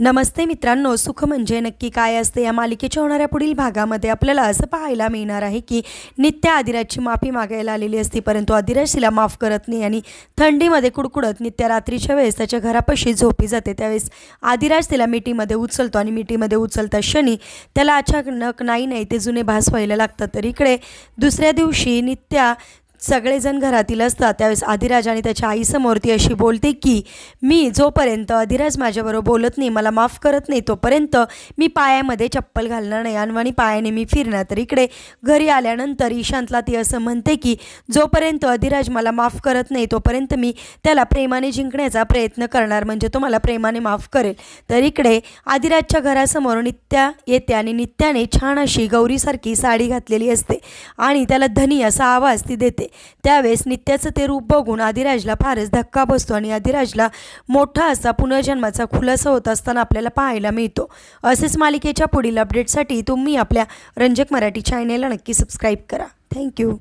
नमस्ते मित्रांनो सुख म्हणजे नक्की काय असते या मालिकेच्या होणाऱ्या पुढील भागामध्ये आपल्याला असं पाहायला मिळणार आहे की नित्या आदिराजची माफी मागायला आलेली असती परंतु आदिराज तिला माफ करत नाही आणि थंडीमध्ये कुडकुडत नित्या रात्रीच्या वेळेस त्याच्या घरापाशी झोपी जाते. त्यावेळेस आदिराज तिला मिठीमध्ये उचलतो आणि मिठीमध्ये उचलता क्षणी त्याला अचानक नाही नाही ते जुने भास व्हायला लागतात. तर इकडे दुसऱ्या दिवशी नित्या सगळेजण घरातील असतात. त्यावेळेस आदिराज आणि त्याच्या आईसमोर ती अशी बोलते की मी जोपर्यंत अधिराज माझ्याबरोबर बोलत नाही मला माफ करत नाही तोपर्यंत मी पायामध्ये चप्पल घालणार नाही. आणि आणि पायाने मी फिरणार. तर इकडे घरी आल्यानंतर ईशांतला ती असं म्हणते की जोपर्यंत अधिराज मला माफ करत नाही तोपर्यंत मी त्याला प्रेमाने जिंकण्याचा प्रयत्न करणार म्हणजे तो मला प्रेमाने माफ करेल. तर इकडे आदिराजच्या घरासमोर नित्या येते आणि नित्याने छान अशी गौरीसारखी साडी घातलेली असते आणि त्याला धनी असा आवाज ती देते. त्यावेळेस नित्याचं ते रूप बघून आदिराजला फारच धक्का बसतो आणि आदिराजला मोठा असा पुनर्जन्माचा खुलासा होत असताना आपल्याला पाहायला मिळतो. असेच मालिकेच्या पुढील अपडेटसाठी तुम्ही आपल्या रंजक मराठी चॅनेलला नक्की सबस्क्राईब करा. थँक्यू